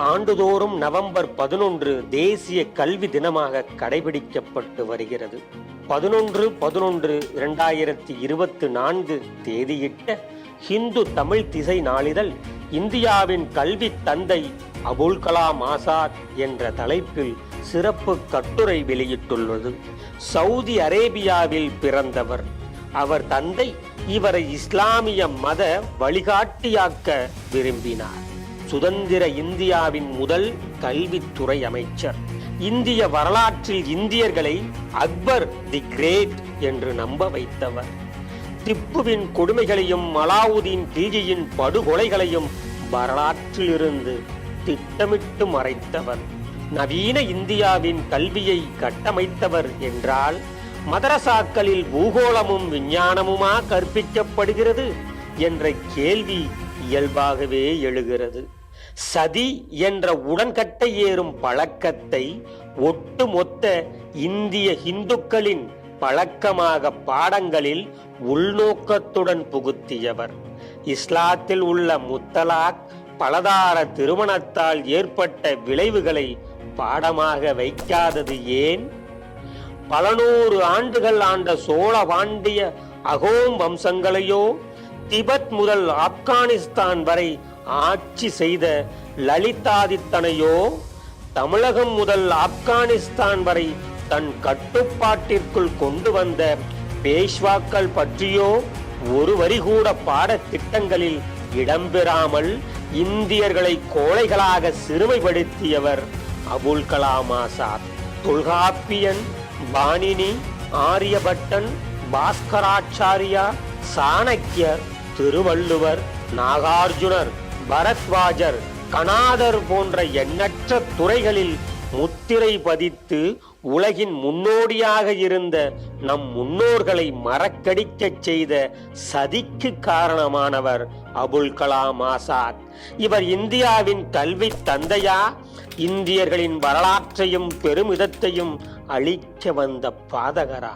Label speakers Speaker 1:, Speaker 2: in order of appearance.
Speaker 1: ஆண்டுதோறும் நவம்பர் பதினொன்று தேசிய கல்வி தினமாக கடைபிடிக்கப்பட்டு வருகிறது. பதினொன்று பதினொன்று இரண்டாயிரத்தி இருபத்தி நான்கு தேதியிட்ட ஹிந்து தமிழ் திசை நாளிதழ் இந்தியாவின் கல்வி தந்தை அபுல் கலாம் ஆசாத் என்ற தலைப்பில் சிறப்பு கட்டுரை வெளியிட்டுள்ளது. சவுதி அரேபியாவில் பிறந்தவர். அவர் தந்தை இவரை இஸ்லாமிய மத வழிகாட்டியாக்க விரும்பினார். சுதந்திர இந்தியாவின் முதல் கல்வித்துறை அமைச்சர். இந்திய வரலாற்றில் இந்தியர்களை அக்பர் தி கிரேட் என்று நம்ப வைத்தவர். திப்புவின் கொடுமைகளையும் மலாவுதீன் கில்ஜியின் படுகொலைகளையும் வரலாற்றிலிருந்து திட்டமிட்டு மறைத்தவர். நவீன இந்தியாவின் கல்வியை கட்டமைத்தவர் என்றால் மதரசாக்களில் பூகோளமும் விஞ்ஞானமுமா கற்பிக்கப்படுகிறது என்ற கேள்வி இயல்பாகவே எழுகிறது. சதி என்ற உடன்கட்டை ஏறும் பழக்கத்தை ஒட்டுமொத்த இந்திய இந்துக்களின் பழக்கமாக பாடங்களில் உள்நோக்கத்துடன் புகுத்தியவர். இஸ்லாத்தில் உள்ள முத்தலாக் பலதார திருமணத்தால் ஏற்பட்ட விளைவுகளை பாடமாக வைக்காதது ஏன்? பல நூறு ஆண்டுகள் ஆண்ட சோழ பாண்டிய அகோம் வம்சங்களையோ திபெத் முதல் ஆப்கானிஸ்தான் வரை ஆட்சி செய்த லலிதாதித்தனையோ தமிழகம் முதல் ஆப்கானிஸ்தான் வரை தன் கட்டுப்பாட்டிற்குள் கொண்டு வந்த பேஷ்வாக்கள் பற்றியோ ஒரு வரி கூட பாடத்திட்டங்களில் இடம்பெறாமல் இந்தியர்களை கோழைகளாக சிறுமைப்படுத்தியவர் அபுல் கலாம் ஆசாத். தொல்காப்பியன் பாணினி ஆரியபட்டன் பாஸ்கராச்சாரியா சாணக்கியர் திருவள்ளுவர் நாகார்ஜுனர் பரத்வாஜர் கணாதர் போன்ற எண்ணற்ற துறைகளில் முத்திரை பதித்து உலகின் முன்னோடியாக இருந்த நம் முன்னோர்களை மறக்கடிக்கச் செய்த சதிக்கு காரணமானவர் அபுல் கலாம் ஆசாத். இவர் இந்தியாவின் கல்வி தந்தையா? இந்தியர்களின் வரலாற்றையும் பெருமிதத்தையும் அழிக்க வந்த பாதகரா?